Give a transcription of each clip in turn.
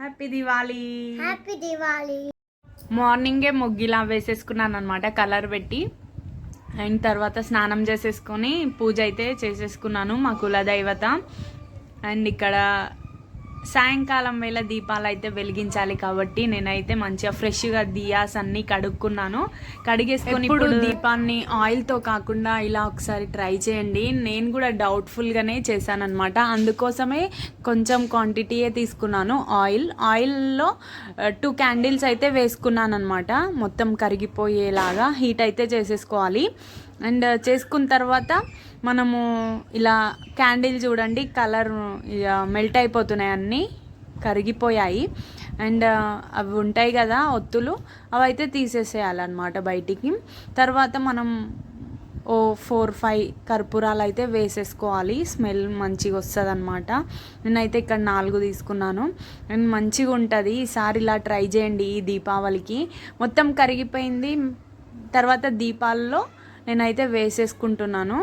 Happy Diwali happy Diwali మార్నింగే ముగ్గిలా వేసేసుకున్నాను అనమాట కలర్ పెట్టి. అండ్ తర్వాత స్నానం చేసేసుకొని పూజ అయితే చేసేసుకున్నాను మా కులదైవత అండ్ ఇక్కడ సాయంకాలం వేళ దీపాలు అయితే వెలిగించాలి కాబట్టి నేనైతే మంచిగా ఫ్రెష్గా దియాస్ అన్ని కడుక్కున్నాను. కడిగేసుకొని ఇప్పుడు దీపాన్ని ఆయిల్తో కాకుండా ఇలా ఒకసారి ట్రై చేయండి. నేను కూడా డౌట్ఫుల్గానే చేశాను అనమాట అందుకోసమే కొంచెం క్వాంటిటీయే తీసుకున్నాను ఆయిల్ ఆయిల్లో టూ క్యాండిల్స్ అయితే వేసుకున్నాను అనమాట మొత్తం కరిగిపోయేలాగా హీట్ అయితే చేసేసుకోవాలి. అండ్ చేసుకున్న తర్వాత మనము ఇలా క్యాండిల్ చూడండి కలర్ మెల్ట్ అయిపోతున్నాయి అన్నీ. కరిగిపోయాయి. అండ్ అవి ఉంటాయి కదా ఒత్తులు అవి అయితే తీసేసేయాలన్నమాట బయటికి. తర్వాత మనం ఓ ఫోర్ ఫైవ్ కర్పూరాలు అయితే వేసేసుకోవాలి. స్మెల్ మంచిగా వస్తుంది అనమాట నేనైతే ఇక్కడ నాలుగు తీసుకున్నాను. అండ్ మంచిగా ఉంటుంది. ఈసారి ఇలా ట్రై చేయండి ఈ దీపావళికి. మొత్తం కరిగిపోయింది. తర్వాత దీపాల్లో నేనైతే వేసేసుకుంటున్నాను.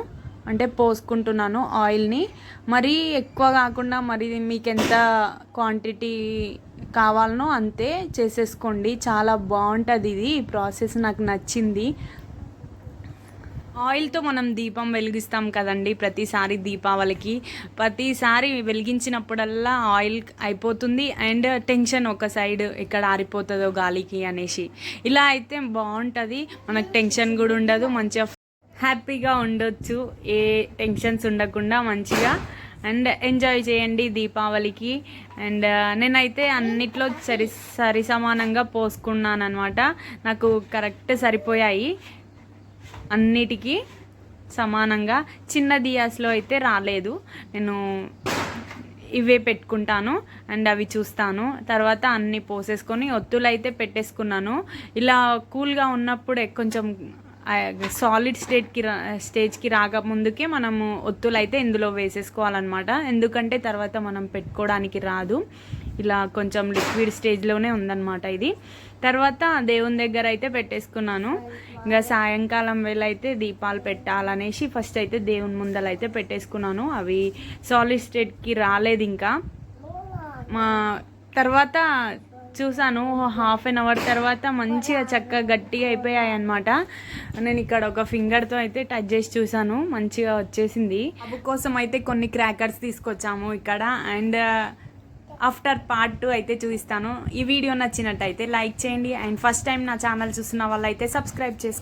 అంటే పోసుకుంటున్నాను ఆయిల్ని. మరీ ఎక్కువ కాకుండా మరి మీకు ఎంత క్వాంటిటీ కావాలనో అంతే చేసేసుకోండి. చాలా బాగుంటుంది ఇది. ఈ ప్రాసెస్ నాకు నచ్చింది. ఆయిల్తో మనం దీపం వెలిగిస్తాం కదండి ప్రతిసారి దీపావళికి. ప్రతిసారి వెలిగించినప్పుడల్లా ఆయిల్ అయిపోతుంది. అండ్ టెన్షన్ ఒక సైడ్ ఎక్కడ ఆరిపోతుందో గాలికి అనేసి. ఇలా అయితే బాగుంటుంది. మనకు టెన్షన్ కూడా ఉండదు. మంచిగా హ్యాపీగా ఉండొచ్చు. ఏ టెన్షన్స్ ఉండకుండా మంచిగా. అండ్ ఎంజాయ్ చేయండి దీపావళికి. అండ్ నేనైతే అన్నిట్లో సరి సరి సమానంగా పోసుకున్నాను అనమాట నాకు కరెక్ట్ సరిపోయాయి. అన్నిటికీ సమానంగా. చిన్న దియాస్లో అయితే రాలేదు. నేను ఇవే పెట్టుకుంటాను. అండ్ అవి చూస్తాను. తర్వాత అన్నీ పోసేసుకొని ఒత్తులు అయితే పెట్టేసుకున్నాను. ఇలా కూల్గా ఉన్నప్పుడే కొంచెం సాలిడ్ స్టేట్కి రా స్టేజ్కి రాకముందుకే మనము ఒత్తులు అయితే ఇందులో వేసేసుకోవాలన్నమాట. ఎందుకంటే తర్వాత మనం పెట్టుకోవడానికి రాదు. ఇలా కొంచెం లిక్విడ్ స్టేజ్లోనే ఉందన్నమాట ఇది. తర్వాత దేవుని దగ్గర అయితే పెట్టేసుకున్నాను. ఇంకా సాయంకాలం వేళ అయితే దీపాలు పెట్టాలనేసి ఫస్ట్ అయితే దేవుని ముందల అయితే పెట్టేసుకున్నాను. అవి సాలిడ్ స్టేట్కి రాలేదు ఇంకా. మా తర్వాత చూసాను హాఫ్ అన్ అవర్ తర్వాత మంచిగా చక్కగా గట్టిగా అయిపోయాయి అనమాట నేను ఇక్కడ ఒక ఫింగర్తో అయితే టచ్ చేసి చూసాను మంచిగా వచ్చేసింది. అబ్బు కోసం అయితే కొన్ని క్రాకర్స్ తీసుకొచ్చాము ఇక్కడ. అండ్ ఆఫ్టర్ పార్ట్ టూ అయితే చూపిస్తాను. ఈ వీడియో నచ్చినట్టయితే లైక్ చేయండి. అండ్ ఫస్ట్ టైం నా ఛానల్ చూస్తున్న వాళ్ళైతే సబ్స్క్రైబ్ చేసుకోండి.